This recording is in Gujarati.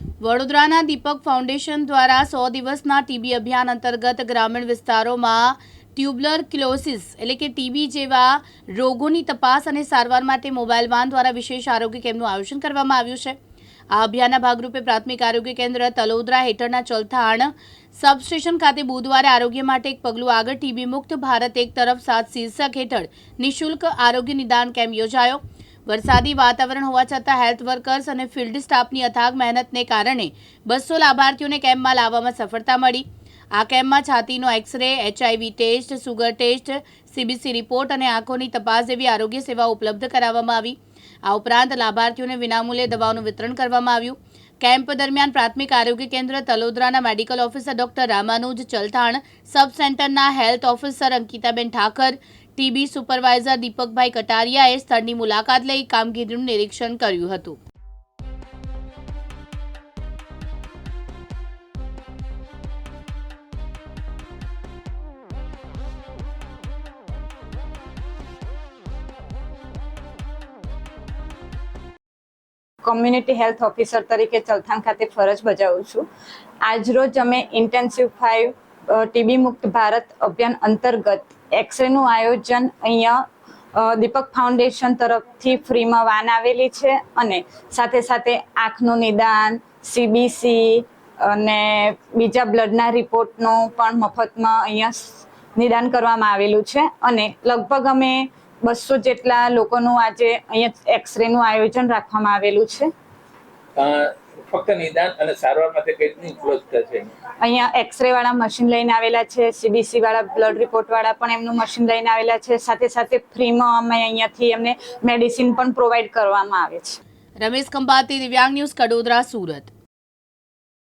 વડોદરાના દીપક ફાઉન્ડેશન દ્વારા સો દિવસના ટીબી અભિયાન અંતર્ગત ગ્રામીણ વિસ્તારોમાં ટ્યુબ્લર ક્લોસિસ એટલે કે ટીબી જેવા રોગોની તપાસ અને સારવાર માટે મોબાઈલ વાન દ્વારા વિશેષ આરોગ્ય કેમ્પનું આયોજન કરવામાં આવ્યું છે. આ અભિયાનના ભાગરૂપે પ્રાથમિક આરોગ્ય કેન્દ્ર તલોદરા હેઠળના ચલથાણ સબસ્ટેશન ખાતે બુધવારે આરોગ્ય માટે એક પગલું આગળ ટીબી મુક્ત ભારત એક તરફ સાત શીર્ષક હેઠળ નિઃશુલ્ક આરોગ્ય નિદાન કેમ્પ યોજાયો. વરસાદી વાતાવરણ હોવા છતાં હેલ્થ વર્કર્સ અને ફિલ્ડ સ્ટાફની અથાગ મહેનતને કારણે બસો લાભાર્થીઓને કેમ્પમાં લાવવામાં સફળતા મળી. આ કેમ્પમાં છાતીનો x-ray, HIV test, sugar test, CBC report અને આંખોની તપાસ જેવી આરોગ્ય સેવાઓ ઉપલબ્ધ કરાવવામાં આવી. આ ઉપરાંત લાભાર્થીઓને વિનામૂલ્યે દવાઓનું વિતરણ કરવામાં આવ્યું. કેમ્પ દરમિયાન પ્રાથમિક આરોગ્ય કેન્દ્ર તલોદરાના medical officer doctor Ramanuj Chalthan, sub સેન્ટરના health officer Ankitaben Thakar TB supervisor Deepakbhai કટારિયાએ સ્થળની મુલાકાત લઈ કામગીરીનું નિરીક્ષણ કર્યું હતું. કોમ્યુનિટી હેલ્થ ઓફિસર તરીકે ચલથાણ ખાતે ફરજ બજાવું છું. આજરોજ અમે ઇન્ટેન્સિવ ફાઈવ ટીબી મુક્ત ભારત અભિયાન અંતર્ગત એક્સરેનું આયોજન અહીંયા દીપક ફાઉન્ડેશન તરફથી ફ્રીમાં વાન આવેલી છે અને સાથે સાથે આંખનું નિદાન સીબીસી અને બીજા બ્લડના રિપોર્ટનો પણ મફતમાં અહીંયા નિદાન કરવામાં આવેલું છે અને લગભગ અમે બસો જેટલા લોકોનું આજે અહીંયા એક્સરેનું આયોજન રાખવામાં આવેલું છે. ફક્ત નિદાન અને સારવાર માટે રીતની ઉપલબ્ધતા છે? અહીંયા એક્સરે વાળા મશીન લઈને આવેલા છે સીબીસી વાળા બ્લડ રિપોર્ટ વાળા પણ એમનું મશીન લઈને આવેલા છે. સાથે સાથે ફ્રીમાં અમે અહીંયાથી એમને મેડિસિન પણ પ્રોવાઈડ કરવામાં આવે છે. રમેશ ખંભાતી, દિવ્યાંગ ન્યૂઝ, કડોદરા, સુરત.